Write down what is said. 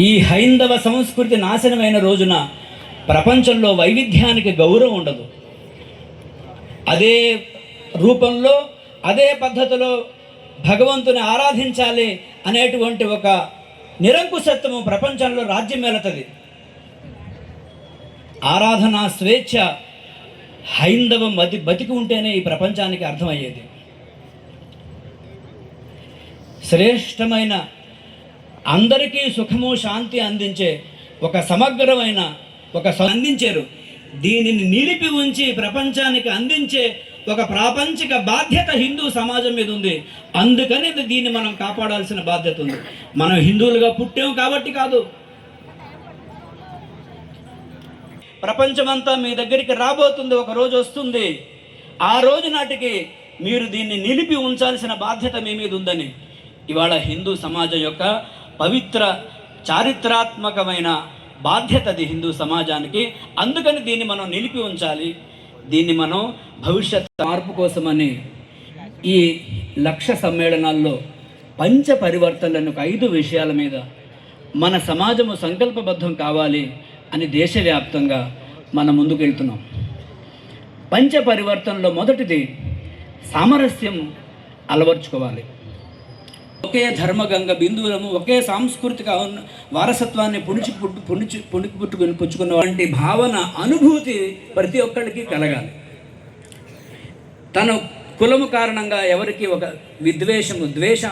ఈ హైందవ సంస్కృతి నాశనమైన రోజున ప్రపంచంలో వైవిధ్యానికి గౌరవం ఉండదు. అదే రూపంలో అదే పద్ధతిలో భగవంతుని ఆరాధించాలి అనేటువంటి ఒక నిరంకుశత్వము ప్రపంచంలో రాజ్యమేలతది ఆరాధన స్వేచ్ఛ హైందవం బతి బతికి ఉంటేనే ఈ ప్రపంచానికి అర్థమయ్యేది. శ్రేష్టమైన అందరికీ సుఖము శాంతి అందించే ఒక సమగ్రమైన ఒక అందించారు. దీనిని నిలిపి ఉంచి ప్రపంచానికి అందించే ఒక ప్రాపంచిక బాధ్యత హిందూ సమాజం మీద ఉంది. అందుకని దీన్ని మనం కాపాడాల్సిన బాధ్యత ఉంది. మనం హిందువులుగా పుట్టాం కాబట్టి కాదు. ప్రపంచమంతా మీ దగ్గరికి రాబోతుంది ఒక రోజు వస్తుంది. ఆ రోజు నాటికి మీరు దీన్ని నిలిపి ఉంచాల్సిన బాధ్యత మీ మీద ఉందని ఇవాళ హిందూ సమాజం యొక్క పవిత్ర చారిత్రాత్మకమైన బాధ్యత అది హిందూ సమాజానికి. అందుకని దీన్ని మనం నిలిపి ఉంచాలి. దీన్ని మనం భవిష్యత్ మార్పు కోసమని ఈ లక్ష సమ్మేళనాల్లో పంచ పరివర్తనలను ఐదు విషయాల మీద మన సమాజము సంకల్పబద్ధం కావాలి అని దేశవ్యాప్తంగా మనం ముందుకు వెళ్తున్నాం పంచ పరివర్తనలో మొదటిది సామరస్యం అలవర్చుకోవాలి. ఒకే ధర్మగంగ బిందువులము ఒకే సాంస్కృతిక వారసత్వాన్ని పుణిచి పుట్టు పుణిచి పుణికి పుట్టుకుని పుచ్చుకున్న వంటి భావన అనుభూతి ప్రతి ఒక్కరికి కలగాలి. తన కులము కారణంగా ఎవరికి ఒక విద్వేషము ద్వేష